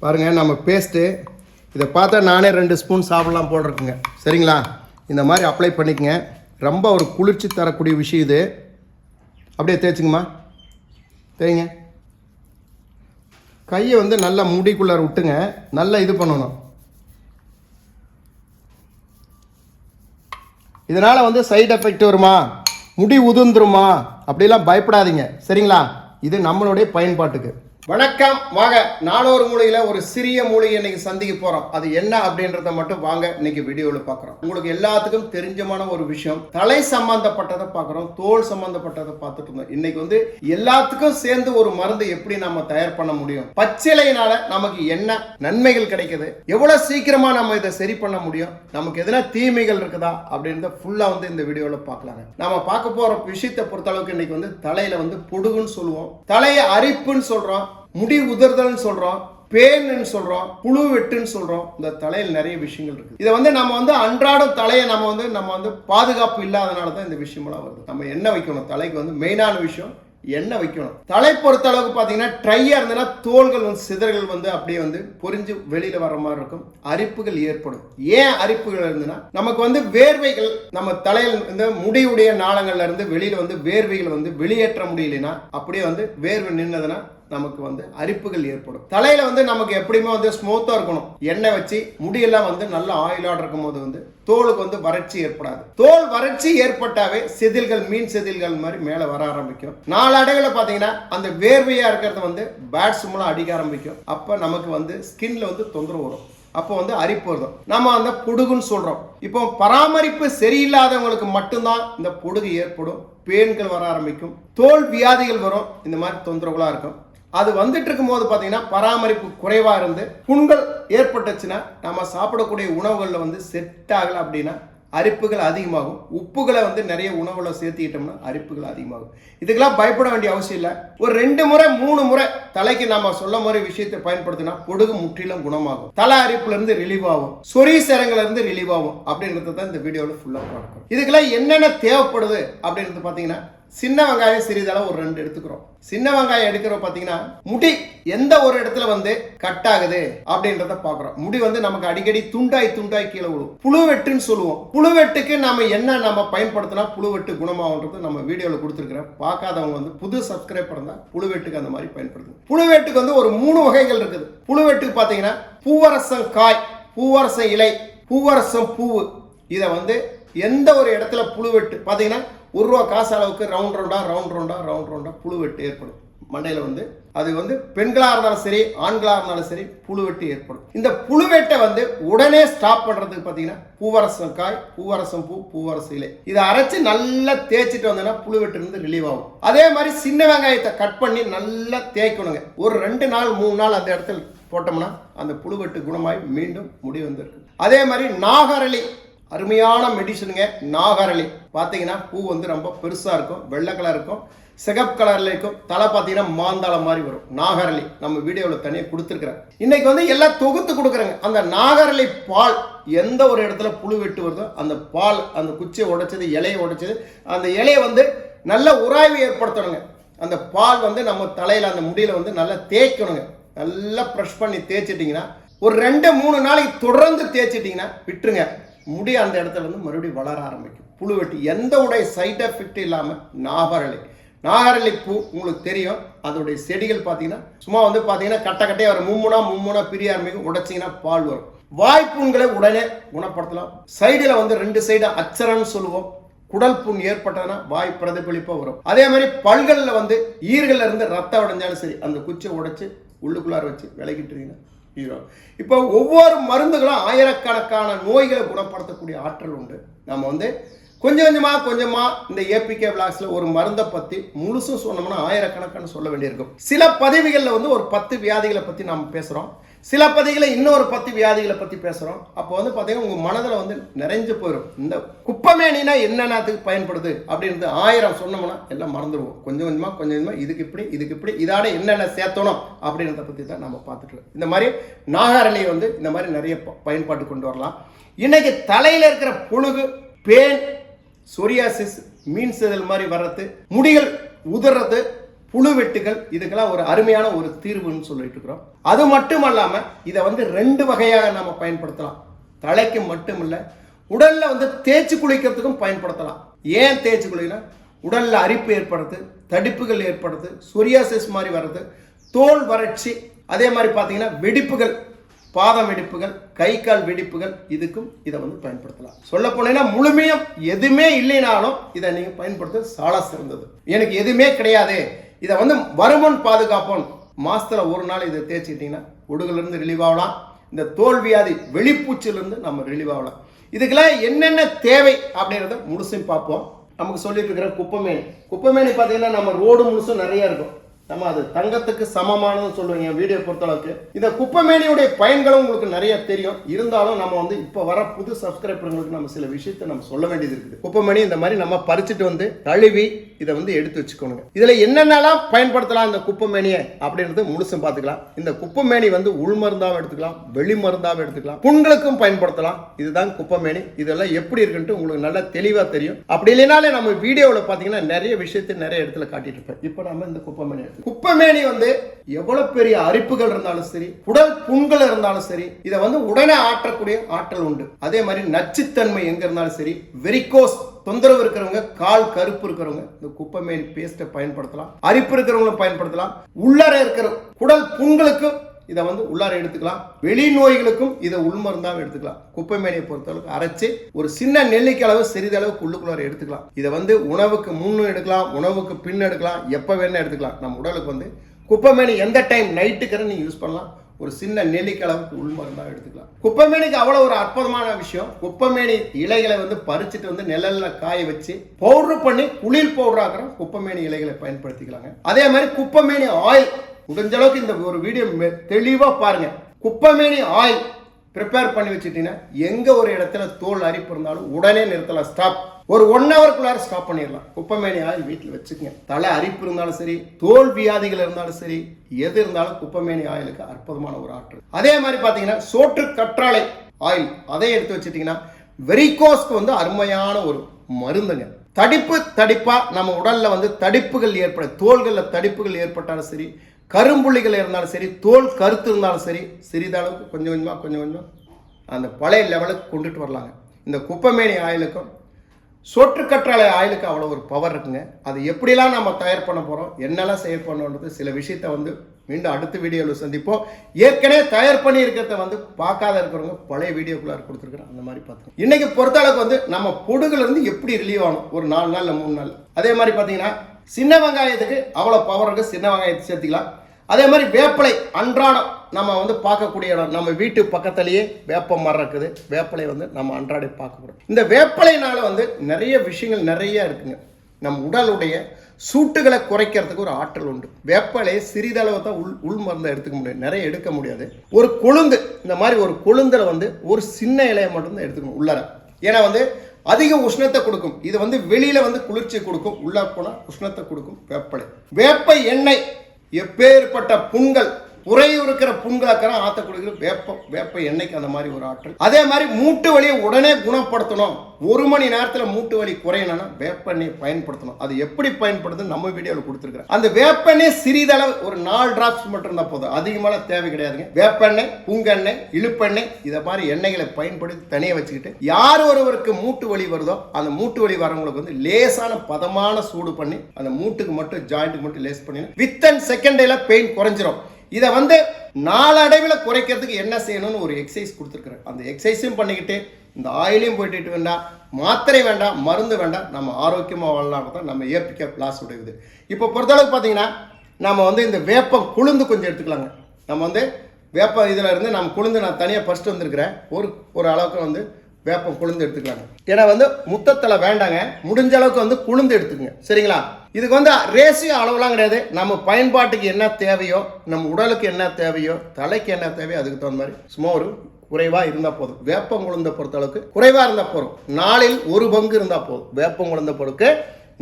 பாருங்கள் நம்ம பேஸ்ட்டு இதை பார்த்தா நானே ரெண்டு ஸ்பூன் சாப்பிடலாம் போல் சரிங்களா? இந்த மாதிரி அப்ளை பண்ணிக்கங்க. ரொம்ப ஒரு குளிர்ச்சி தரக்கூடிய விஷயம் இது. அப்படியே தேய்ச்சிங்கம்மா. தேய்ங்க. கையை வந்து நல்லா முடிக்குள்ளார விட்டுங்க. நல்லா இது பண்ணணும். இதனால் வந்து சைடு எஃபெக்ட் வருமா? முடி உதிர்ந்துருமா? அப்படிலாம் பயப்படாதீங்க. சரிங்களா? இது நம்மளுடைய பயன்பாட்டுக்கு. வணக்கம். வாங்க நாலோரு மூலையில் ஒரு சிறிய மூலையை இன்னைக்கு சந்திக்க போகிறோம் அது என்ன அப்படின்றத மட்டும் வாங்க இன்னைக்கு வீடியோவில் பார்க்குறோம். உங்களுக்கு எல்லாத்துக்கும் தெரிஞ்சமான ஒரு விஷயம் தலை சம்பந்தப்பட்டதை பார்க்குறோம் தோல் சம்பந்தப்பட்டதை பார்த்துட்டு இருந்தோம் இன்னைக்கு வந்து எல்லாத்துக்கும் சேர்ந்து ஒரு மருந்து எப்படி நம்ம தயார் பண்ண முடியும்? பச்சிலையினால நமக்கு என்ன நன்மைகள் கிடைக்குது? எவ்வளவு சீக்கிரமா நம்ம இதை சரி பண்ண முடியும்? நமக்கு எதனா தீமைகள் இருக்குதா? அப்படின்றத ஃபுல்லா வந்து இந்த வீடியோல பார்க்கலாங்க. நம்ம பார்க்க போற விஷயத்தை பொறுத்தளவுக்கு இன்னைக்கு வந்து தலையில வந்து பொடுகுன்னு சொல்லுவோம். தலையை அரிப்புன்னு சொல்றோம். முடி உதிர்தல்னு சொல்றோம் பேன்னு சொல்றோம் புழு வெட்டுன்னு சொல்றோம் இந்த தலையில் நிறைய விஷயங்கள் இருக்கு. இதை வந்து நம்ம வந்து அன்றாடம் தலையை நம்ம வந்து நம்ம வந்து பாதுகாப்பு இல்லாதனால தான் இந்த விஷயமெல்லாம் வருது. நம்ம என்ன வைக்கணும்? தலைக்கு வந்து மெயினான விஷயம் எண்ணெய் வைக்கணும்? தலை பொறுத்த அளவுக்கு பார்த்தீங்கன்னா ட்ரையாக இருந்ததுன்னா தோள்கள் வந்து சிதறல்கள் வந்து அப்படியே வந்து பொறிஞ்சு வெளியில் வர மாதிரி இருக்கும். அரிப்புகள் ஏற்படும். ஏன் அரிப்புகள் இருந்ததுன்னா நமக்கு வந்து வேர்வைகள் நம்ம தலையில் இந்த முடியுடைய நாளங்கள்ல இருந்து வெளியில் வந்து வேர்வைகள் வந்து வெளியேற்ற முடியலைன்னா அப்படியே வந்து வேர்வை நின்னதுன்னா நமக்கு வந்து அரிப்புகள் ஏற்படும். தலையில வந்து நமக்கு எப்படியுமே வந்து ஸ்மூத்தா இருக்கணும். எண்ணெய் வச்சு முடியெல்லாம் வந்து நல்ல ஆயிலோட இருக்கும் போது வந்து தோலுக்கு வந்து வறட்சி ஏற்படாது. தோல் வறட்சி ஏற்பட்டாவே செதில்கள் மீன் செதில்கள் மாதிரி மேல வர ஆரம்பிக்கும். நாளடைவில் பாத்தீங்கன்னா அந்த வேர்வையா இருக்கிறது வந்து பேட்ஸ் மூலம் அடிக்க ஆரம்பிக்கும். அப்ப நமக்கு வந்து ஸ்கின்ல வந்து தொந்தரவு வரும். அப்போ வந்து அரிப்பு வருதும் நம்ம அந்த பொடுகுன்னு சொல்றோம். இப்போ பராமரிப்பு சரியில்லாதவங்களுக்கு மட்டும்தான் இந்த பொடுகு ஏற்படும். பேன்கள் வர ஆரம்பிக்கும். தோல் வியாதிகள் வரும். இந்த மாதிரி தொந்தரவுகளாக இருக்கும். அது வந்துட்டு இருக்கும்போது பார்த்தீங்கன்னா பராமரிப்பு குறைவாக இருந்து புண்கள் ஏற்பட்டுச்சுன்னா நம்ம சாப்பிடக்கூடிய உணவுகளில் வந்து செட் ஆகலை அப்படின்னா அரிப்புகள் அதிகமாகும். உப்புகளை வந்து நிறைய உணவில் சேர்த்துக்கிட்டோம்னா அரிப்புகள் அதிகமாகும். இதுக்கெல்லாம் பயப்பட வேண்டிய அவசியம் இல்லை. ஒரு ரெண்டு முறை மூணு முறை தலைக்கு நம்ம சொல்ல மாதிரி விஷயத்தை பயன்படுத்தினா பொடுகு முற்றிலும் குணமாகும். தலை அரிப்புல இருந்து ரிலீவ் ஆகும். சொறி சேரங்கள்லேருந்து இருந்து ரிலீவ் ஆகும். அப்படின்றது தான் இந்த வீடியோவில் ஃபுல்லாக பார்க்கணும். இதுக்கெல்லாம் என்னென்ன தேவைப்படுது அப்படின்றது பார்த்தீங்கன்னா சின்ன வெங்காயம் சிறிதளவு ஒரு ரெண்டு எடுத்துக்கிறோம். சின்ன வெங்காயம் எடுக்கிறோம் பார்த்தீங்கன்னா முடி எந்த ஒரு இடத்துல வந்து கட் ஆகுது அப்படின்றத பார்க்குறோம் முடி வந்து நமக்கு அடிக்கடி துண்டாய் துண்டாய் கீழே விழும். புழுவெட்டுன்னு சொல்லுவோம். புழுவெட்டுக்கு நம்ம என்ன நம்ம பயன்படுத்தினா புழுவெட்டு குணமாகுன்றது நம்ம வீடியோவில் கொடுத்துருக்குறேன். பார்க்காதவங்க வந்து புது சப்ஸ்கிரைப் பண்ணா புழுவெட்டுக்கு அந்த மாதிரி பயன்படுத்துங்க. புழுவெட்டுக்கு வந்து ஒரு மூணு வகைகள் இருக்குது. புழுவெட்டுக்கு பார்த்தீங்கன்னா பூவரசம் காய் பூவரசம் இலை பூவரசம் பூவு. இதை வந்து எந்த ஒரு இடத்துல புழுவெட்டு பார்த்தீங்கன்னா ஒரு ரூபா காசு அளவுக்கு ரவுண்ட் ரவுண்டாக ரவுண்ட் ரவுண்டாக ரவுண்ட் ரவுண்டாக புழுவெட்டு ஏற்படும். மண்டையில் வந்து அது வந்து பெண்களாக இருந்தாலும் சரி ஆண்களாக இருந்தாலும் சரி புழுவெட்டு ஏற்படும். இந்த புழுவெட்டை வந்து உடனே ஸ்டாப் பண்ணுறதுக்கு பார்த்தீங்கன்னா பூவரசம் காய் பூவரசம் பூ பூவரசம் இலை. இதை அரைச்சி நல்லா தேய்ச்சிட்டு வந்தோன்னா புழுவெட்டு இருந்து ரிலீவ் ஆகும். அதே மாதிரி சின்ன வெங்காயத்தை கட் பண்ணி நல்லா தேய்க்கணுங்க. ஒரு ரெண்டு நாள் மூணு நாள் அந்த இடத்துல போட்டோம்னா அந்த புழுவெட்டு குணமாய் மீண்டும் முடி வந்துருக்கு அதே மாதிரி நாகரளி அருமையான மெடிசனுங்க நாகரளி. பார்த்தீங்கன்னா பூ வந்து ரொம்ப பெருசாக இருக்கும் வெள்ளை கலர் இருக்கும் சிகப்பு கலரில் இருக்கும். தலை பார்த்தீங்கன்னா மாந்தாளம் மாதிரி வரும். நாகரளி நம்ம வீடியோவில் தனியாக கொடுத்துருக்குறேன். இன்னைக்கு வந்து எல்லாம் தொகுத்து கொடுக்குறேங்க. அந்த நாகரளி பால் எந்த ஒரு இடத்துல புழு வெட்டு வருதோ அந்த பால் அந்த குச்சியை உடைச்சது இலையை உடைச்சது அந்த இலையை வந்து நல்ல உராய்வு ஏற்படுத்தணுங்க. அந்த பால் வந்து நம்ம தலையில் அந்த முடியில் வந்து நல்லா தேய்க்கணுங்க. நல்லா ப்ரெஷ் பண்ணி தேய்ச்சிட்டிங்கன்னா ஒரு ரெண்டு மூணு நாளைக்கு தொடர்ந்து தேய்ச்சிட்டிங்கன்னா விட்டுருங்க. முடி அந்த இடத்துல வந்து மறுபடியும் வளர ஆரம்பிக்கும். புழு வெட்டி எந்த உடைய சைட் எஃபெக்ட் இல்லாமல் நாகரளி. நாகரளி பூ உங்களுக்கு தெரியும். அதோடைய செடிகள் பார்த்தீங்கன்னா சும்மா வந்து பார்த்தீங்கன்னா கட்ட கட்டையாக வரும். மும்முனா மும்முனா பிரிய ஆரம்பிக்கும் உடைச்சிங்கன்னா பால் வரும். வாய்ப்புண்களை உடனே குணப்படுத்தலாம். சைடில் வந்து ரெண்டு சைடு அச்சரன்னு சொல்லுவோம். குடல் புண் ஏற்பட்டதுன்னா வாய் பிரதிபலிப்பாக வரும். அதே மாதிரி பல்களில் வந்து ஈர்கள் இருந்து ரத்தம் உடைஞ்சாலும் சரி அந்த குச்சியை உடைச்சு உள்ளுக்குள்ளார வச்சு விலகிட்டுருங்கன்னா ஹீரோ. இப்போ ஒவ்வொரு மருந்துகளும் ஆயிரக்கணக்கான நோய்களை குணப்படுத்தக்கூடிய ஆற்றல் உண்டு. நம்ம வந்து கொஞ்சம் கொஞ்சமாக கொஞ்சமாக இந்த ஏபிகே பிளாக்ஸில் ஒரு மருந்தை பற்றி முழுசும் சொன்னோம்னா ஆயிரக்கணக்கான சொல்ல வேண்டியிருக்கும். சில பதவிகளில் வந்து ஒரு பத்து வியாதிகளை பற்றி நாம் பேசுகிறோம் சில பதிகளை இன்னொரு பத்து வியாதிகளை பற்றி பேசுகிறோம் அப்போ வந்து பார்த்தீங்கன்னா உங்கள் மனதில் வந்து நிறைஞ்சு போயிடும் இந்த குப்பமேனினா என்னென்னத்துக்கு பயன்படுது அப்படின்றது ஆயிரம் சொன்னோம்னா எல்லாம் மறந்துடுவோம். கொஞ்சம் கொஞ்சமாக கொஞ்சம் கொஞ்சமாக இதுக்கு இப்படி இதுக்கு இப்படி இதோட என்னென்ன சேர்த்தணும் அப்படின்றத பற்றி தான் நம்ம பார்த்துட்டு இந்த மாதிரி நாகாரணியை வந்து இந்த மாதிரி நிறைய ப- பயன்பாட்டு கொண்டு வரலாம். இன்றைக்கி தலையில் இருக்கிற புழுகு பேன் சொரியாசிஸ் மீன் செதல் மாதிரி வர்றது முடிகள் உதறது புழு வெட்டுகள் இதுக்கெல்லாம் ஒரு அருமையான ஒரு தீர்வுன்னு சொல்லிட்டு இருக்கிறோம். அது மட்டும் அல்லாமல் இதை வந்து ரெண்டு வகையாக நம்ம பயன்படுத்தலாம். தலைக்கு மட்டும் இல்லை உடலில் வந்து தேய்ச்சி குளிக்கிறதுக்கும் பயன்படுத்தலாம். ஏன் தேய்ச்சி குளிக்கணும் உடலில் அரிப்பு ஏற்படுறது தடிப்புகள் ஏற்படுறது சொரியாசிஸ் மாதிரி வர்றது தோல் வறட்சி அதே மாதிரி பார்த்தீங்கன்னா வெடிப்புகள் பாதம் வெடிப்புகள் கை கால் வெடிப்புகள் இதுக்கும் இதை வந்து பயன்படுத்தலாம். சொல்ல போனீங்கன்னா முழுமையும் எதுவுமே இல்லைனாலும் இதை நீங்க பயன்படுத்த சாலா சிறந்தது. எனக்கு எதுவுமே கிடையாது. இதை வந்து வருமன் பாதுகாப்போம் மாசத்துல ஒரு நாள் இதை தேய்ச்சிக்கிட்டீங்கன்னா உடுகுல ரிலீவாகலாம் ரிலீவ் ஆகலாம். இந்த தோல்வியாதி வெளிப்பூச்சிலிருந்து நம்ம ரிலீவ் ஆகலாம். இதுக்கெல்லாம் என்னென்ன தேவை அப்படின்றத முழுசும் பார்ப்போம். நமக்கு சொல்லிட்டு இருக்கிற குப்பமேனி. குப்பமேனி பார்த்தீங்கன்னா நம்ம ரோடு முழுசும் நிறைய இருக்கும். நம்ம அது தங்கத்துக்கு சமமானதுன்னு சொல்லுவீங்க வீடியோ பொறுத்தளவுக்கு. இந்த குப்பமேனியுடைய பயன்களும் உங்களுக்கு நிறைய தெரியும். இருந்தாலும் நம்ம வந்து இப்போ வர புது சப்ஸ்கிரைபர்களுக்கு நம்ம சில விஷயத்தை நம்ம சொல்ல வேண்டியது இருக்குது. குப்பமேனி இந்த மாதிரி நம்ம பறிச்சுட்டு வந்து கழுவி இதை வந்து எடுத்து வச்சுக்கணுங்க. இதில் என்னென்னலாம் பயன்படுத்தலாம் இந்த குப்பமேனியை அப்படின்றது முழுசும் பார்த்துக்கலாம். இந்த குப்பமேனி வந்து உள்மருந்தாகவும் எடுத்துக்கலாம் வெளி மருந்தாகவும் எடுத்துக்கலாம். புண்களுக்கும் பயன்படுத்தலாம். இதுதான் குப்பமேனி. இதெல்லாம் எப்படி இருக்குன்ட்டு உங்களுக்கு நல்லா தெளிவாக தெரியும். அப்படி இல்லைனாலே நம்ம வீடியோவில் பார்த்தீங்கன்னா நிறைய விஷயத்தை நிறைய இடத்துல காட்டிட்டு இருப்பேன். இப்போ நம்ம இந்த குப்பமேனி எடுத்து குப்பமேனி வந்து எவ்வளவு பெரிய அரிப்புகள் இருந்தாலும் சரி உடல் புண்கள் இருந்தாலும் சரி இதை வந்து உடனே ஆற்றக்கூடிய ஆற்றல் உண்டு. அதே மாதிரி நச்சுத்தன்மை எங்க இருந்தாலும் சரி வெரிகோஸ் தொந்தரவு இருக்கிறவங்க கால் கருப்பு இருக்கிறவங்க இந்த குப்பைமேனி பேஸ்ட்டை பயன்படுத்தலாம். அரிப்பு இருக்கிறவங்களும் பயன்படுத்தலாம். உள்ளர இருக்கிற குடல் புண்களுக்கும் இதை வந்து உள்ளார எடுத்துக்கலாம். வெளி நோய்களுக்கும் இதை உள்மருந்தாக எடுத்துக்கலாம். குப்பைமேனியை பொறுத்தளவுக்கு அரைச்சி ஒரு சின்ன நெல்லிக்காய் அளவு சிறிதளவுக்கு உள்ளுக்குள்ளார எடுத்துக்கலாம். இதை வந்து உணவுக்கு முன்னும் எடுக்கலாம் உணவுக்கு பின் எடுக்கலாம் எப்போ வேணால் எடுத்துக்கலாம். நம்ம உடலுக்கு வந்து குப்பைமேனி எந்த டைம் நைட்டுக்கிற நீங்கள் யூஸ் பண்ணலாம். ஒரு சின்ன நெல்லிக்காய் உள்மருந்தாக எடுத்துக்கலாம். குப்பைமேனிக்கு அவ்வளோ ஒரு அற்புதமான விஷயம். குப்பைமேனி இலைகளை வந்து பறிச்சுட்டு வந்து நிழலில் காய வச்சு பவுடர் பண்ணி குளிர் பவுடராக குப்பைமேனி இலைகளை பயன்படுத்திக்கலாங்க. அதே மாதிரி குப்பைமேனி ஆயில் முடிஞ்ச அளவுக்கு இந்த ஒரு வீடியோ மெ- பாருங்கள் குப்பமேனி ஆயில் ப்ரிப்பேர் பண்ணி வச்சுட்டீங்கன்னா எங்கே ஒரு இடத்துல தோல் அரிப்பு இருந்தாலும் உடனே நிறுத்தலாம் ஸ்டாப் ஒரு ஒன் ஹவருக்குள்ளார ஸ்டாப் பண்ணிடலாம். குப்பமேனி ஆயில் வீட்டில் வச்சுக்கங்க. தலை அரிப்பு இருந்தாலும் சரி தோல் வியாதிகள் இருந்தாலும் சரி எது இருந்தாலும் குப்பமேனி ஆயிலுக்கு அற்புதமான ஒரு ஆற்றல். அதே மாதிரி பார்த்தீங்கன்னா சோற்று கற்றாழை ஆயில் அதை எடுத்து வச்சுட்டிங்கன்னா வெரிகோஸ்க்கு வந்து அருமையான ஒரு மருந்துங்க. தடிப்பு தடிப்பாக நம்ம உடலில் வந்து தடிப்புகள் ஏற்பட தோள்களில் தடிப்புகள் ஏற்பட்டாலும் சரி கரும்புள்ளிகள் இருந்தாலும் சரி தோல் கருத்து இருந்தாலும் சரி சிறிதளவுக்கு கொஞ்சம் கொஞ்சமாக கொஞ்சம் கொஞ்சம் அந்த பழைய லெவலுக்கு கொண்டுட்டு வரலாங்க. இந்த குப்பைமேனி ஆயிலுக்கும் சோற்றுக்கற்றாழை ஆயிலுக்கு அவ்வளோ ஒரு பவர் இருக்குங்க. அது எப்படிலாம் நம்ம தயார் பண்ண போகிறோம் என்னெல்லாம் செய்ய பண்ணணுன்றது சில விஷயத்த வந்து மீண்டும் அடுத்த வீடியோவில் சந்திப்போம். ஏற்கனவே தயார் பண்ணி இருக்கிறத வந்து பார்க்காத இருக்கிறவங்க பழைய வீடியோக்குள்ளார் கொடுத்துருக்குறேன் அந்த மாதிரி பார்த்துக்கோங்க. இன்றைக்கி பொறுத்தளவுக்கு வந்து நம்ம பொடுகுலேருந்து எப்படி ரிலீவ் ஆகணும்? ஒரு நாலு நாள் இல்லை மூணு நாள். அதே மாதிரி பார்த்தீங்கன்னா சின்ன வெங்காயத்துக்கு அவ்வளோ பவர் இருக்குது சின்ன வெங்காயத்தை சேர்த்துக்கலாம். அதே மாதிரி வேப்பிலை அன்றாடம் நம்ம வந்து பார்க்கக்கூடிய இடம் நம்ம வீட்டு பக்கத்துலேயே வேப்ப மரம் இருக்குது. வேப்பிலை வந்து நம்ம அன்றாடம் பார்க்கக்கூடாது இந்த வேப்பிலைனால வந்து நிறைய விஷயங்கள் நிறைய இருக்குங்க. நம் உடலுடைய சூட்டுகளை குறைக்கிறதுக்கு ஒரு ஆற்றல் உண்டு. வேப்பலை சிறிதளவு தான் உள் உள் மருந்தை எடுத்துக்க முடியும். நிறைய எடுக்க முடியாது. ஒரு கொழுந்து இந்த மாதிரி ஒரு கொழுந்தில் வந்து ஒரு சின்ன இலையை மட்டும்தான் எடுத்துக்கணும் உள்ளார. ஏன்னா வந்து அதிக உஷ்ணத்தை கொடுக்கும். இது வந்து வெளியில வந்து குளிர்ச்சி கொடுக்கும். உள்ள போனால் உஷ்ணத்தை கொடுக்கும் வேப்பலை. வேப்ப எண்ணெய் எப்பேற்பட்ட புண்கள் புறையும் இருக்கிற புண்களுக்கெல்லாம் ஆத்த கொடுக்குற வேப்ப வேப்ப எண்ணெய்க்கு அந்த மாதிரி ஒரு ஆற்றல். அதே மாதிரி மூட்டு வலியை உடனே குணப்படுத்தணும். ஒரு மணி நேரத்தில் மூட்டு வலி குறையணும்னா வேப்பெண்ணெய் பயன்படுத்தணும். அது எப்படி பயன்படுத்துன்னு நம்ம வீடியோவில் கொடுத்துருக்குறேன். அந்த வேப்பெண்ணெய் சிறிதளவு ஒரு நாலு டிராப்ஸ் மட்டும் இருந்தால் போதும். அதிகமான தேவை கிடையாதுங்க. வேப்பெண்ணெய் புங்கெண்ணெய் இழுப்பெண்ணெய் இதை மாதிரி எண்ணெய்களை பயன்படுத்தி தனியாக வச்சுக்கிட்டு யார் ஒருவருக்கு மூட்டு வலி வருதோ அந்த மூட்டு வலி வரவங்களுக்கு வந்து லேசான பதமான சூடு பண்ணி அந்த மூட்டுக்கு மட்டும் ஜாயிண்ட்டுக்கு மட்டும் லேஸ் பண்ணி வித்தன் டேல பெயின் குறைஞ்சிரும். இதை வந்து நாளடைவில் குறைக்கிறதுக்கு என்ன செய்யணும்னு ஒரு எக்ஸசைஸ் கொடுத்துருக்குறேன் அந்த எக்ஸசைஸும் பண்ணிக்கிட்டு இந்த ஆயிலையும் போயிட்டு வேண்டாம் மாத்திரை வேண்டாம் மருந்து வேண்டாம் நம்ம ஆரோக்கியமாக வாழலாம் தான் நம்ம ஏபிகே பிளாஸ் உடையுது. இப்போ பொறுத்தளவுக்கு பார்த்தீங்கன்னா நம்ம வந்து இந்த வேப்பம் குளிர்ந்து கொஞ்சம் எடுத்துக்கலாங்க. நம்ம வந்து வேப்ப இதில் இருந்து நம்ம குளிர்ந்து நான் தனியாக ஃபஸ்ட்டு வந்திருக்கிறேன். ஒரு ஒரு அளவுக்கு வந்து வேப்பம் குளுந்து எடுத்துக்கலாங்க. ஏன்னா வந்து முத்தத்தலை வேண்டாங்க. முடிஞ்ச அளவுக்கு வந்து குளுந்து எடுத்துக்கங்க. சரிங்களா? இதுக்கு வந்து ரேசியோ அளவுலாம் கிடையாது. நம்ம பயன்பாட்டுக்கு என்ன தேவையோ நம்ம உடலுக்கு என்ன தேவையோ தலைக்கு என்ன தேவையோ அதுக்கு தகுந்த மாதிரி சும்மா ஒரு குறைவாக இருந்தால் போதும். வேப்பம் குழந்த பொறுத்த அளவுக்கு குறைவாக இருந்தால் போதும். நாளில் ஒரு பங்கு இருந்தால் போதும். வேப்பம் குழந்த பொறுக்கு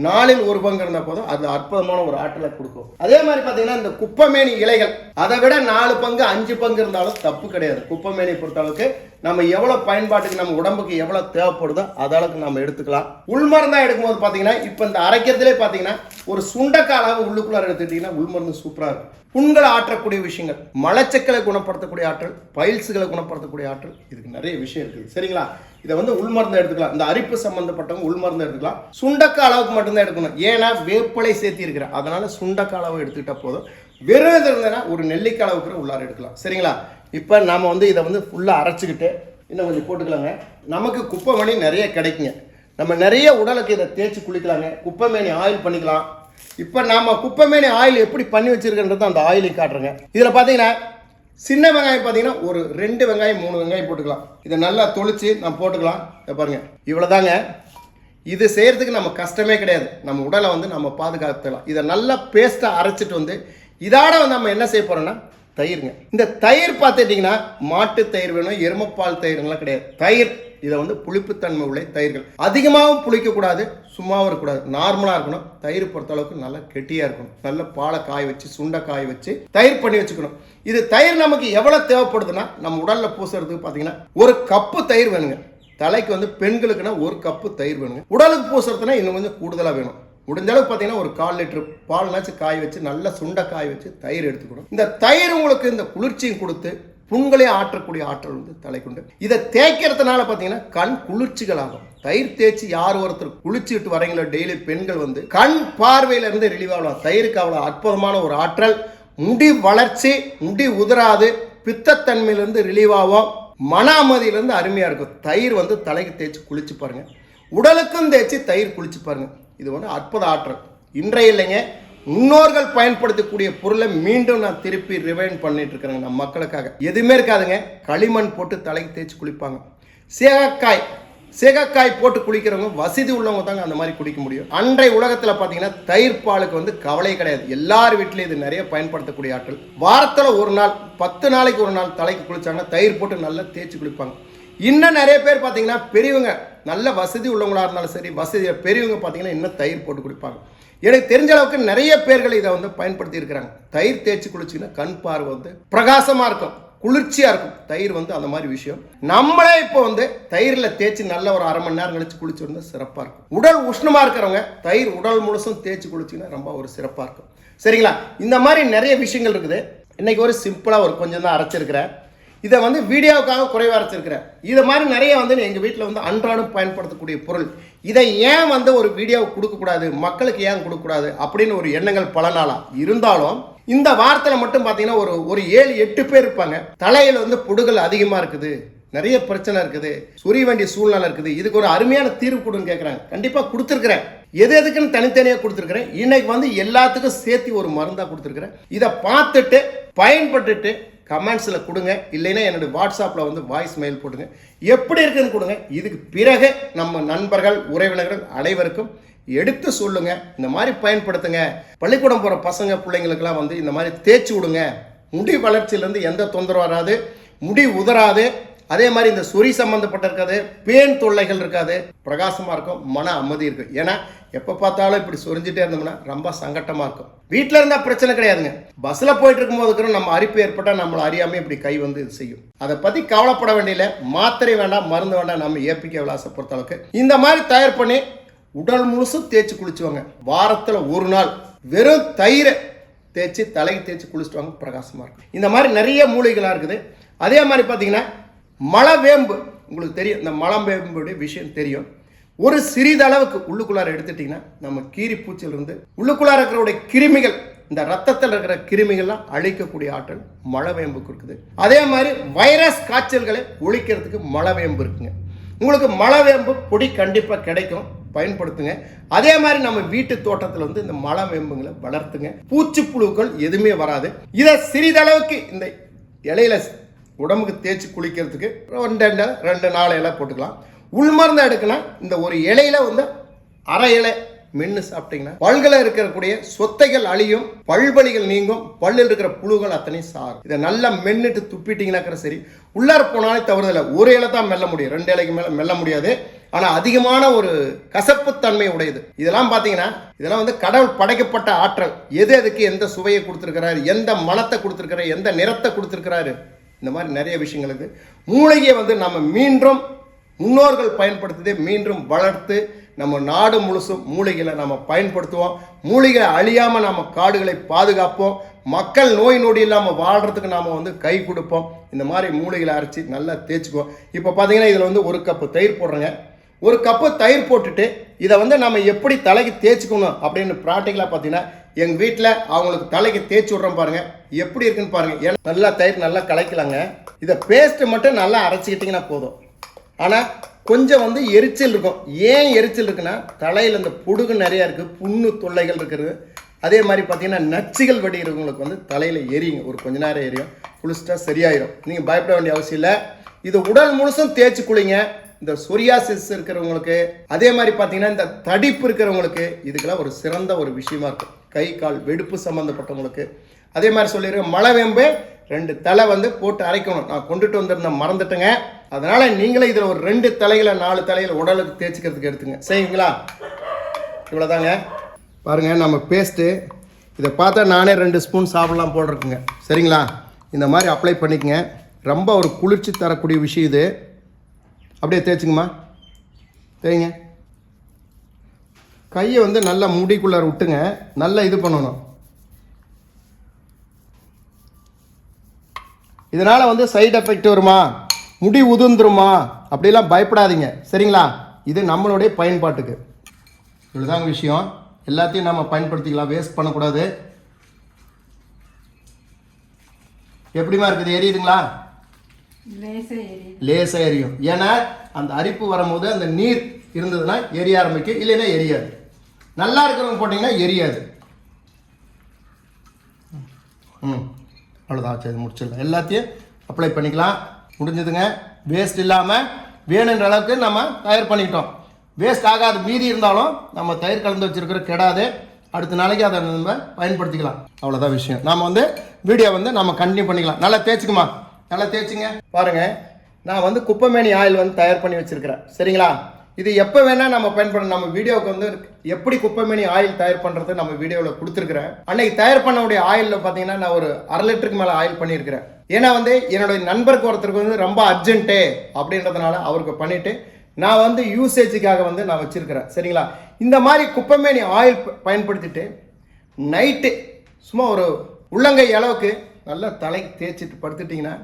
நாளில் ஒரு பங்கு இருந்தால் போதும். அது அற்புதமான ஒரு ஆற்றலை கொடுக்கும். அதே மாதிரி பார்த்தீங்கன்னா இந்த குப்பமேனி இலைகள் அதை விட நாலு பங்கு அஞ்சு பங்கு இருந்தாலும் தப்பு கிடையாது. குப்பமேனி பொறுத்த அளவுக்கு நம்ம எவ்வளோ பயன்பாட்டுக்கு நம்ம உடம்புக்கு எவ்வளோ தேவைப்படுதோ அதளவுக்கு நம்ம எடுத்துக்கலாம். உள்மருந்தாக எடுக்கும்போது பார்த்தீங்கன்னா இப்போ இந்த அரைக்கிறதுலே பார்த்தீங்கன்னா ஒரு சுண்டக்காய் அளவு உள்ளுக்குள்ளார எடுத்துக்கிட்டிங்கன்னா உள்மருந்து சூப்பராக இருக்கும். புண்களை ஆற்றக்கூடிய விஷயங்கள் மலச்சக்களை குணப்படுத்தக்கூடிய ஆற்றல் பயில்ஸுகளை குணப்படுத்தக்கூடிய ஆற்றல் இதுக்கு நிறைய விஷயம் இருக்குது. சரிங்களா? இதை வந்து உள்மருந்து எடுத்துக்கலாம். இந்த அரிப்பு சம்பந்தப்பட்டவங்க உள்மருந்து எடுத்துக்கலாம். சுண்டக்காய் அளவுக்கு மட்டும்தான் எடுக்கணும். ஏன்னா வேப்பலை சேர்த்தி இருக்கிறேன் அதனால சுண்டக்காய் அளவு எடுத்துக்கிட்டா போதும். வெறும் இது இருந்ததுன்னா ஒரு நெல்லிக்காய் அளவுக்கு உள்ளார எடுக்கலாம். சரிங்களா? இப்போ நாம் வந்து இதை வந்து ஃபுல்லாக அரைச்சிக்கிட்டு இன்னும் கொஞ்சம் போட்டுக்கலாங்க. நமக்கு குப்பை மணி நிறைய கிடைக்குங்க. நம்ம நிறைய உடலுக்கு இதை தேய்ச்சி குளிக்கலாங்க. குப்பை மேனி ஆயில் பண்ணிக்கலாம். இப்போ நாம குப்பைமேனி ஆயில் எப்படி பண்ணி வச்சிருக்கன்றது அந்த ஆயிலை காட்டுறேங்க. இதில் பார்த்தீங்கன்னா சின்ன வெங்காயம் பார்த்தீங்கன்னா ஒரு ரெண்டு வெங்காயம் மூணு வெங்காயம் போட்டுக்கலாம். இதை நல்லா தொளிச்சு நம்ம போட்டுக்கலாம். இதை பாருங்க. இவ்வளோதாங்க இது செய்கிறதுக்கு நம்ம கஷ்டமே கிடையாது. நம்ம உடலை வந்து நம்ம பாதுகாத்துக்கலாம். இதை நல்லா பேஸ்ட்டாக அரைச்சிட்டு வந்து இதோட வந்து நம்ம என்ன செய்ய போகிறோன்னா தயிருங்க. இந்த தயிர் பார்த்துட்டிங்கன்னா மாட்டு தயிர் வேணும் எருமப்பால் தயிர்லாம் கிடையாது. தயிர் இதை வந்து புளிப்புத்தன்மை உள்ள தயிர்கள். அதிகமாகவும் புளிக்கக்கூடாது சும்மாவும் இருக்கக்கூடாது. நார்மலாக இருக்கணும். தயிர் பொறுத்த அளவுக்கு நல்லா கெட்டியாக இருக்கணும். நல்ல பாலை காய வச்சு சுண்டை காய வச்சு தயிர் பண்ணி வச்சுக்கணும். இது தயிர் நமக்கு எவ்வளோ தேவைப்படுதுன்னா நம்ம உடலில் பூசுறதுக்கு பார்த்தீங்கன்னா ஒரு கப்பு தயிர் வேணுங்க. தலைக்கு வந்து பெண்களுக்குன்னா ஒரு கப்பு தயிர் வேணுங்க. உடலுக்கு பூசுறதுனா இன்னும் கொஞ்சம் கூடுதலாக வேணும். முடிஞ்ச அளவுக்கு பார்த்தீங்கன்னா ஒரு கால் லிட்டர் பால்னாச்சும் காய வச்சு நல்லா சுண்டை காய வச்சு தயிர் எடுத்துக்கணும். இந்த தயிர் உங்களுக்கு இந்த குளிர்ச்சியும் கொடுத்து புண்களை ஆற்றக்கூடிய ஆற்றல் வந்து தலைக்குண்டு இதை தேய்க்கிறதுனால பார்த்தீங்கன்னா கண் குளிர்ச்சிகள் ஆகும். தயிர் தேய்ச்சி யார் ஒருத்தர் குளிச்சுட்டு வரீங்களோ டெய்லி பெண்கள் வந்து கண் பார்வையிலிருந்து ரிலீவ் ஆகலாம். தயிருக்கு அவ்வளோ அற்புதமான ஒரு ஆற்றல். முடி வளர்ச்சி முடி உதராது பித்தத்தன்மையிலேருந்து ரிலீவ் ஆகும். மன அமைதியிலேருந்து அருமையாக இருக்கும். தயிர் வந்து தலைக்கு தேய்ச்சி குளிச்சு பாருங்கள் உடலுக்கும் தேய்ச்சி தயிர் குளிச்சு பாருங்கள் இது வந்து அற்புத ஆற்றல். இன்றைய இல்லைங்க. முன்னோர்கள் பயன்படுத்தக்கூடிய பொருளை மீண்டும் நான் திருப்பி ரிவைன் பண்ணிட்டு இருக்கிறேங்க. நம்ம மக்களுக்காக. எதுவுமே இருக்காதுங்க. களிமண் போட்டு தலைக்கு தேய்ச்சி குளிப்பாங்க. சேகக்காய். சேகக்காய் போட்டு குளிக்கிறவங்க வசதி உள்ளவங்க தாங்க அந்த மாதிரி குளிக்க முடியும். அன்றைய உலகத்தில் பார்த்தீங்கன்னா தயிர் பாலுக்கு வந்து கவலை கிடையாது. எல்லார் வீட்லேயும் இது நிறைய பயன்படுத்தக்கூடிய ஆற்றல். வாரத்தில் ஒரு நாள் பத்து நாளைக்கு ஒரு நாள் தலைக்கு குளிச்சாங்கன்னா தயிர் போட்டு நல்லா தேய்ச்சி குளிப்பாங்க. இன்னும் நிறைய பேர் பார்த்தீங்கன்னா பெரியவங்க நல்ல வசதி உள்ளவங்களா இருந்தாலும் சரி வசதி பெரியவங்க பார்த்தீங்கன்னா இன்னும் தயிர் போட்டு குளிப்பாங்க. எனக்கு தெரிஞ்ச அளவுக்கு நிறைய பேர்கள் இதை வந்து பயன்படுத்தி இருக்கிறாங்க. தயிர் தேய்ச்சி குளிச்சிங்கன்னா கண் பார்வை வந்து பிரகாசமாக இருக்கும். குளிர்ச்சியாக இருக்கும். தயிர் வந்து அந்த மாதிரி விஷயம். நம்மளே இப்போ வந்து தயிரில் தேய்ச்சி நல்ல ஒரு அரை மணி நேரம் கழிச்சு குளிச்சு சிறப்பாக இருக்கும். உடல் உஷ்ணமாக இருக்கிறவங்க தயிர் உடல் முழுசும் தேய்ச்சி குளிச்சிங்கன்னா ரொம்ப ஒரு சிறப்பாக இருக்கும். சரிங்களா? இந்த மாதிரி நிறைய விஷயங்கள் இருக்குது. இன்னைக்கு ஒரு சிம்பிளாக ஒரு கொஞ்சம் தான் அரைச்சிருக்கிறேன். இதை வந்து வீடியோவுக்காக குறைவாக அரைச்சிருக்கிறேன் இது மாதிரி நிறைய வந்து எங்கள் வீட்டில் வந்து அன்றாடம் பயன்படுத்தக்கூடிய பொருள். இதை ஏன் வந்து ஒரு வீடியோ கொடுக்கக்கூடாது? மக்களுக்கு ஏன் கொடுக்கக்கூடாது? அப்படின்னு ஒரு எண்ணங்கள் பல நாளாக இருந்தாலும் இந்த வாரத்தில் மட்டும் பார்த்தீங்கன்னா ஒரு ஒரு ஏழு எட்டு பேர் இருப்பாங்க. தலையில் வந்து பொடுகள் அதிகமாக இருக்குது. நிறைய பிரச்சனை இருக்குது. சுரிய வேண்டிய சூழ்நிலை இருக்குது. இதுக்கு ஒரு அருமையான தீர்வு கொடுன்னு கேட்குறாங்க கண்டிப்பாக கொடுத்துருக்குறேன். எது எதுக்குன்னு தனித்தனியாக கொடுத்துருக்குறேன். இன்னைக்கு வந்து எல்லாத்துக்கும் சேர்த்து ஒரு மருந்தாக கொடுத்துருக்குறேன். இதை பார்த்துட்டு பயன்பட்டுட்டு கமெண்ட்ஸில் கொடுங்க. இல்லைன்னா என்னுடைய வாட்ஸ்அப்பில் வந்து வாய்ஸ் மெயில் போடுங்க எப்படி இருக்குதுன்னு கொடுங்க. இதுக்கு பிறகு நம்ம நண்பர்கள் உறவினர்கள் அனைவருக்கும் எடுத்து சொல்லுங்க. இந்த மாதிரி பயன்படுத்துங்க. பள்ளிக்கூடம் போகிற பசங்க பிள்ளைங்களுக்கெல்லாம் வந்து இந்த மாதிரி தேய்ச்சி விடுங்க. முடி வளர்ச்சியிலேருந்து எந்த தொந்தரவு வராது. முடி உதராது அதே மாதிரி இந்த சொறி சம்மந்தப்பட்ட இருக்காது பேன் தொல்லைகள் இருக்காது. பிரகாசமாக இருக்கும் மன அமைதி இருக்கும். ஏன்னா எப்போ பார்த்தாலும் இப்படி சொரிஞ்சிட்டே இருந்தோம்னா ரொம்ப சங்கட்டமாக இருக்கும். வீட்டில் இருந்தால் பிரச்சனை கிடையாதுங்க. பஸ்ஸில் போயிட்டு இருக்கும்போது கூட நம்ம அரிப்பு ஏற்பட்டால் நம்மளை அறியாமல் இப்படி கை வந்து இது செய்யும். அதை பற்றி கவலைப்பட வேண்டியில மாத்திரை வேண்டாம் மருந்து வேண்டாம் நம்ம ஏபிகே விலாசை பொறுத்த அளவுக்கு. இந்த மாதிரி தயார் பண்ணி உடல் முழுசும் தேய்ச்சி குளிச்சுவாங்க. வாரத்தில் ஒரு நாள் வெறும் தயிரை தேய்ச்சி தலைக்கு தேய்ச்சி குளிச்சுட்டு வாங்க பிரகாசமாக இருக்கும். இந்த மாதிரி நிறைய மூலிகளாக இருக்குது. அதே மாதிரி பார்த்தீங்கன்னா மலவேம்பு உங்களுக்கு தெரியும் இந்த மலவேம்புடைய விஷயம் தெரியும். ஒரு சிறிதளவுக்கு உள்ளுக்குள்ளார எடுத்துட்டிங்கன்னா நம்ம கீரி பூச்சிலிருந்து உள்ளுக்குள்ளார இருக்கிற கிருமிகள் இந்த ரத்தத்தில் இருக்கிற கிருமிகள்லாம் அழிக்கக்கூடிய ஆற்றல் மலவேம்புக்கு இருக்குது. அதே மாதிரி வைரஸ் காய்ச்சல்களை ஒழிக்கிறதுக்கு மலவேம்பு இருக்குங்க. உங்களுக்கு மலவேம்பு பொடி கண்டிப்பாக கிடைக்கும் பயன்படுத்துங்க. அதே மாதிரி நம்ம வீட்டு தோட்டத்தில் வந்து இந்த மலை வேம்புங்களை வளர்த்துங்க. பூச்சிப்புழுக்கள் எதுவுமே வராது. இதை சிறிதளவுக்கு இந்த இலையில உடம்புக்கு தேய்ச்சி குளிக்கிறதுக்கு ரெண்டு ரெண்டு ரெண்டு நாலு இலை போட்டுக்கலாம். உள்மருந்து எடுக்கலாம். இந்த ஒரு இலையில வந்து அரை இலை மென்று சாப்பிட்டீங்கன்னா பல்களை இருக்கக்கூடிய சொத்தைகள் அழியும் பல்வலிகள் நீங்கும் பல்லில் இருக்கிற புழுகள் அத்தனையும் சாரும் இதை நல்லா மென்னுட்டு துப்பிட்டீங்கன்னாக்கிற சரி உள்ளார போனாலே தவறுதில்லை. ஒரு இலை தான் மெல்ல முடியும். ரெண்டு இலைக்கு மேலே மெல்ல முடியாது. ஆனால் அதிகமான ஒரு கசப்புத்தன்மை உடையது. இதெல்லாம் பார்த்தீங்கன்னா இதெல்லாம் வந்து கடவுள் படைக்கப்பட்ட ஆற்றல். எது எதுக்கு எந்த சுவையை கொடுத்துருக்கிறாரு எந்த மனத்தை கொடுத்துருக்கிறாரு எந்த நிறத்தை கொடுத்துருக்கிறாரு இந்த மாதிரி நிறைய விஷயங்கள் இருக்குது மூளையை வந்து நம்ம மீண்டும் முன்னோர்கள் பயன்படுத்துதே மீண்டும் வளர்த்து நம்ம நாடு முழுசும் மூலிகளை நம்ம பயன்படுத்துவோம். மூலிகளை அழியாமல் நம்ம காடுகளை பாதுகாப்போம். மக்கள் நோய் நொடி இல்லாமல் வாழ்கிறதுக்கு நாம் வந்து கை கொடுப்போம். இந்த மாதிரி மூலிகளை அரைச்சி நல்லா தேய்ச்சிக்குவோம். இப்போ பார்த்தீங்கன்னா இதில் வந்து ஒரு கப்பு தயிர் போடுறேங்க. ஒரு கப்பு தயிர் போட்டுட்டு இதை வந்து நம்ம எப்படி தலைக்கு தேய்ச்சிக்கணும் அப்படின்னு ப்ராக்டிக்கலாக பார்த்தீங்கன்னா எங்கள் வீட்டில் அவங்களுக்கு தலைக்கு தேய்ச்சி விட்றோம் பாருங்க. எப்படி இருக்குன்னு பாருங்க. ஏன்னா நல்லா தயிர் நல்லா கலைக்கலாங்க. இதை பேஸ்ட்டு மட்டும் நல்லா அரைச்சிக்கிட்டிங்கன்னா போதும். ஆனால் கொஞ்சம் வந்து எரிச்சல் இருக்கும். ஏன் எரிச்சல் இருக்குன்னா தலையில் இந்த புடுகு நிறையா இருக்குது புண்ணு தொல்லைகள் இருக்கிறது. அதே மாதிரி பார்த்தீங்கன்னா நச்சுகள் வடிகிறவங்களுக்கு வந்து தலையில் எரியுங்க. ஒரு கொஞ்ச நேரம் எரியும். குளிச்சிட்டா சரியாயிரும். நீங்கள் பயப்பட வேண்டிய அவசியம் இல்லை. இது உடல் முழுசும் தேய்ச்சி குளிங்க. இந்த சொரியாசிஸ் இருக்கிறவங்களுக்கு அதே மாதிரி பார்த்தீங்கன்னா இந்த தடிப்பு இருக்கிறவங்களுக்கு இதுக்கெல்லாம் ஒரு சிறந்த ஒரு விஷயமா இருக்கும். கை கால் வெடிப்பு சம்மந்தப்பட்டவங்களுக்கு அதே மாதிரி சொல்லிடுறேன் மழை வேம்பு ரெண்டு தலை வந்து போட்டு அரைக்கணும். நான் கொண்டுட்டு வந்திருந்தேன் மறந்துட்டேங்க. அதனால் நீங்களே இதில் ஒரு ரெண்டு தலைகளை நாலு தலையில் உடலுக்கு தேய்ச்சிக்கிறதுக்கு எடுத்துங்க. சரிங்களா? இவ்வளோதாங்க பாருங்க நம்ம பேஸ்ட்டு இதை பார்த்தா நானே ரெண்டு ஸ்பூன் சாப்பிடலாம் போல் சரிங்களா? இந்த மாதிரி அப்ளை பண்ணிக்கங்க. ரொம்ப ஒரு குளிர்ச்சி தரக்கூடிய விஷயம் இது. அப்படியே தேய்ச்சிங்கம்மா. சரிங்க கையை வந்து நல்லா முடிக்குள்ளார விட்டுங்க. நல்லா இது பண்ணணும். இதனால் வந்து சைடு எஃபெக்ட் வருமா? முடி உதிர்ந்துருமா? அப்படிலாம் பயப்படாதீங்க. சரிங்களா? இது நம்மளுடைய பயன்பாட்டுக்கு. இவ்வளோதாங்க விஷயம். எல்லாத்தையும் நம்ம பயன்படுத்திக்கலாம். வேஸ்ட் பண்ணக்கூடாது. எப்படிமா இருக்குது? எரியுதுங்களா? லேசாக எரியும். ஏன்னா அந்த அரிப்பு வரும்போது அந்த நீர் இருந்ததுன்னா எரிய ஆரம்பிக்கும். இல்லைன்னா எரியாது. நல்லா இருக்கிறவங்க போட்டிங்கன்னா எரியாது. ம். அவ்வளோதான் சரி முடிச்சிடலாம். எல்லாத்தையும் அப்ளை பண்ணிக்கலாம். முடிஞ்சதுங்க. வேஸ்ட் இல்லாமல் வேணுன்ற அளவுக்கு நம்ம தயார் பண்ணிக்கிட்டோம். வேஸ்ட் ஆகாது மீதி இருந்தாலும் நம்ம தயிர் கலந்து வச்சுருக்கிற கெடாது. அடுத்த நாளைக்கு அதை நம்ம பயன்படுத்திக்கலாம். அவ்வளோதான் விஷயம். நாம் வந்து வீடியோ வந்து நம்ம கண்டினியூ பண்ணிக்கலாம். நல்லா தேய்ச்சிக்குமா? நல்லா தேய்ச்சிங்க. பாருங்க. நான் வந்து குப்பைமேனி ஆயில் வந்து தயார் பண்ணி வச்சிருக்கிறேன். சரிங்களா? இது எப்போ வேணால் நம்ம பயன்படுத்த நம்ம வீடியோவுக்கு வந்து எப்படி குப்பைமேனி ஆயில் தயார் பண்ணுறது நம்ம வீடியோவில் கொடுத்துருக்குறேன். அன்னைக்கு தயார் பண்ணக்கூடிய ஆயிலில் பார்த்தீங்கன்னா நான் ஒரு அரை லிட்டருக்கு மேலே ஆயில் பண்ணியிருக்கிறேன். ஏன்னா வந்து என்னுடைய நண்பருக்கு ஒருத்தருக்கு வந்து ரொம்ப அர்ஜென்ட்டு அப்படின்றதுனால அவருக்கு பண்ணிவிட்டு நான் வந்து யூசேஜுக்காக வந்து நான் வச்சுருக்கிறேன். சரிங்களா? இந்த மாதிரி குப்பைமேனி ஆயில் பயன்படுத்திட்டு நைட்டு சும்மா ஒரு உள்ளங்கை அளவுக்கு நல்லா தலைக்கு தேய்ச்சிட்டு படுத்துட்டிங்கன்னா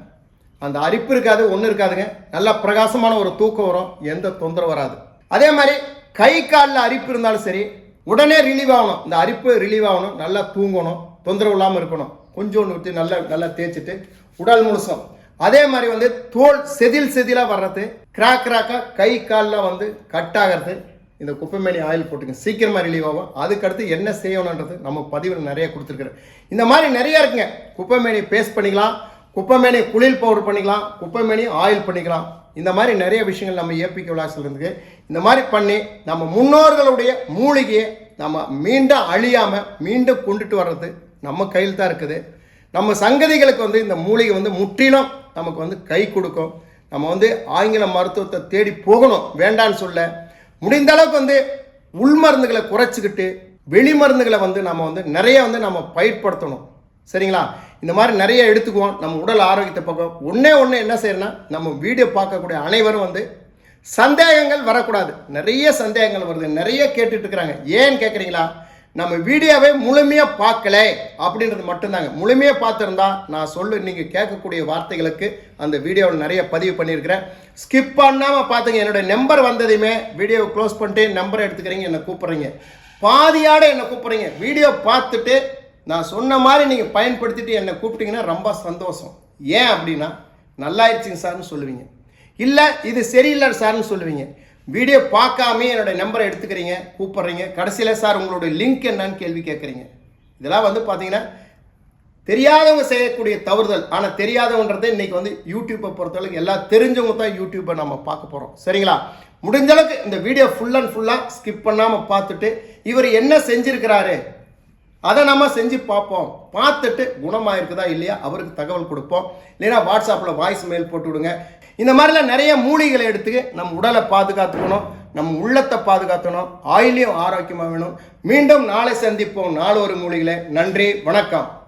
அந்த அரிப்பு இருக்காது ஒன்றும் இருக்காதுங்க. நல்லா பிரகாசமான ஒரு தூக்கம் வரும் எந்த தொந்தரவு வராது. அதே மாதிரி கை காலில் அரிப்பு இருந்தாலும் சரி உடனே ரிலீவ் ஆகணும். இந்த அரிப்பு ரிலீவ் ஆகணும் நல்லா தூங்கணும் தொந்தரவு இல்லாமல் இருக்கணும். கொஞ்சோண்டு விட்டு நல்லா நல்லா தேய்ச்சிட்டு உடல் முழுசும். அதே மாதிரி வந்து தோல் செதில் செதிலாக வர்றது கிராக் கிராக்காக கை காலில் வந்து கட் ஆகிறது. இந்த குப்பைமேனி ஆயில் போட்டுங்க சீக்கிரமாக ரிலீவ் ஆகும். அதுக்கடுத்து என்ன செய்யணுன்றது நம்ம பதிவில் நிறைய கொடுத்துருக்குறேன் இந்த மாதிரி நிறைய இருக்குங்க. குப்பைமேனி பேஸ்ட் பண்ணிக்கலாம். குப்பைமேனி குளிர் பவுடர் பண்ணிக்கலாம். குப்பைமேனி ஆயில் பண்ணிக்கலாம். இந்த மாதிரி நிறைய விஷயங்கள் நம்ம ஏபிக்கு விளாசில் இருக்கு இந்த மாதிரி பண்ணி நம்ம முன்னோர்களுடைய மூலிகையை நம்ம மீண்டும் அழியாமல் மீண்டும் கொண்டுட்டு வர்றது நம்ம கையில் தான் இருக்குது. நம்ம சங்கதிகளுக்கு வந்து இந்த மூலிகை வந்து முற்றிலும் நமக்கு வந்து கை கொடுக்கும். நம்ம வந்து ஆங்கில மருத்துவத்தை தேடி போகணும். வேண்டான்னு சொல்ல. முடிந்த அளவுக்கு வந்து உள் மருந்துகளை குறைச்சிக்கிட்டு வெளி மருந்துகளை வந்து நம்ம வந்து நிறைய வந்து நம்ம பயிர்படுத்தணும் சரிங்களா? இந்த மாதிரி நிறைய எடுத்துக்குவோம். நம்ம உடல் ஆரோக்கியத்தை பக்கம் ஒன்றே ஒன்று என்ன செய்யணும்னா நம்ம வீடியோ பார்க்கக்கூடிய அனைவரும் வந்து சந்தேகங்கள் வரக்கூடாது. நிறைய சந்தேகங்கள் வருது. நிறைய கேட்டுட்டு இருக்கிறாங்க. ஏன்னு கேட்குறீங்களா நம்ம வீடியோவை முழுமையாக பார்க்கல அப்படின்றது மட்டும்தாங்க. முழுமையாக பார்த்துருந்தா நான் சொல்லு நீங்கள் கேட்கக்கூடிய வார்த்தைகளுக்கு அந்த வீடியோவில் நிறைய பதிவு பண்ணியிருக்கிறேன். ஸ்கிப் பண்ணாமல் பார்த்துங்க. என்னோட நம்பர் வந்ததையுமே வீடியோவை க்ளோஸ் பண்ணிட்டு நம்பரை எடுத்துக்கிறீங்க என்னை கூப்பிட்றீங்க. பாதியாட என்னை கூப்பிட்றீங்க. வீடியோ பார்த்துட்டு நான் சொன்ன மாதிரி நீங்கள் பயன்படுத்திட்டு என்னை கூப்பிட்டீங்கன்னா ரொம்ப சந்தோஷம். ஏன் அப்படின்னா நல்லாயிருச்சுங்க சார்னு சொல்லுவீங்க. இல்லை இது சரியில்லை சார்னு சொல்லுவீங்க. வீடியோ பார்க்காம என்னோட நம்பரை எடுத்துக்கிறீங்க கூப்பிட்றீங்க. கடைசியில் சார் உங்களுடைய லிங்க் என்னன்னு கேள்வி கேட்குறீங்க. இதெல்லாம் வந்து பார்த்தீங்கன்னா தெரியாதவங்க செய்யக்கூடிய தவறுதல். ஆனால் தெரியாதவன்றது இன்றைக்கி வந்து யூடியூப்பை பொறுத்தளவுக்கு எல்லாம் தெரிஞ்சவங்க தான் யூடியூப்பை நம்ம பார்க்க போகிறோம் சரிங்களா? முடிஞ்ச அளவுக்கு இந்த வீடியோ ஃபுல் அண்ட் ஃபுல்லாக ஸ்கிப் பண்ணாமல் பார்த்துட்டு இவர் என்ன செஞ்சுருக்கிறாரு? அதை நம்ம செஞ்சு பார்ப்போம். பார்த்துட்டு குணமாயிருக்குதா இல்லையா? அவருக்கு தகவல் கொடுப்போம். இல்லைன்னா வாட்ஸ்அப்பில் வாய்ஸ் மெயில் போட்டு விடுங்க. இந்த மாதிரிலாம் நிறைய மூலிகளை எடுத்து நம் உடலை பாதுகாத்துக்கணும். நம்ம உள்ளத்தை பாதுகாத்தணும் ஆயிலையும் ஆரோக்கியமாக வேணும். மீண்டும் நாளை சந்திப்போம். நாலு ஒரு மூலிகளை நன்றி. வணக்கம்.